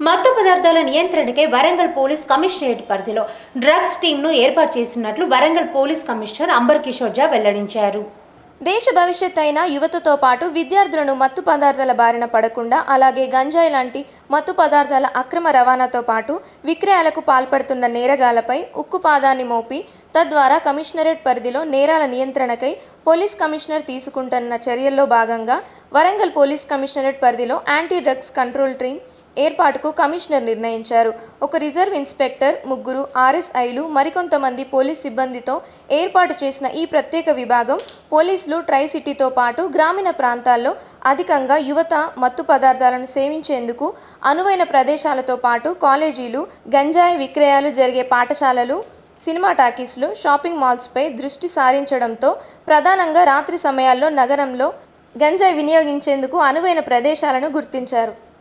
మత్తు పదార్థాల నియంత్రణకై వరంగల్ పోలీస్ కమిషనరేట్ పరిధిలో డ్రగ్స్ టీంను ఏర్పాటు చేస్తున్నట్లు Warangal police commissioner amber Kishore Jha వెల్లడించారు. దేశ భవిష్యత్ అయిన యువతతో పాటు విద్యార్థులను మత్తు పదార్థాల బారిన పడకుండా అలాగే గంజాయి లాంటి మత్తు పదార్థాల అక్రమ రవాణాతో పాటు విక్రయాలకు పాల్పడుతున్న నేరగాలపై ఉక్కు పాదాన్ని మోపి తద్వారా కమిషనరేట్ పరిధిలో నేరాల నియంత్రణకై పోలీస్ కమిషనర్ తీసుకుంటున్న చర్యల్లో భాగంగా వరంగల్ పోలీస్ కమిషనరేట్ పరిధిలో యాంటీ డ్రగ్స్ కంట్రోల్ టీం ఏర్పాటుకు కమిషనర్ నిర్ణయించారు. ఒక రిజర్వ్ ఇన్స్పెక్టర్ ముగ్గురు ఆర్ఎస్ఐలు మరికొంతమంది పోలీస్ సిబ్బందితో ఏర్పాటు చేసిన ఈ ప్రత్యేక విభాగం పోలీసులు ట్రై సిటీతో పాటు గ్రామీణ ప్రాంతాల్లో అధికంగా యువత మత్తు పదార్థాలను సేవించేందుకు అనువైన ప్రదేశాలతో పాటు కాలేజీలు గంజాయి విక్రయాలు జరిగే పాఠశాలలు సినిమా టాకీస్లు షాపింగ్ మాల్స్పై దృష్టి సారించడంతో ప్రధానంగా రాత్రి సమయాల్లో నగరంలో గంజాయి వినియోగించేందుకు అనువైన ప్రదేశాలను గుర్తించారు.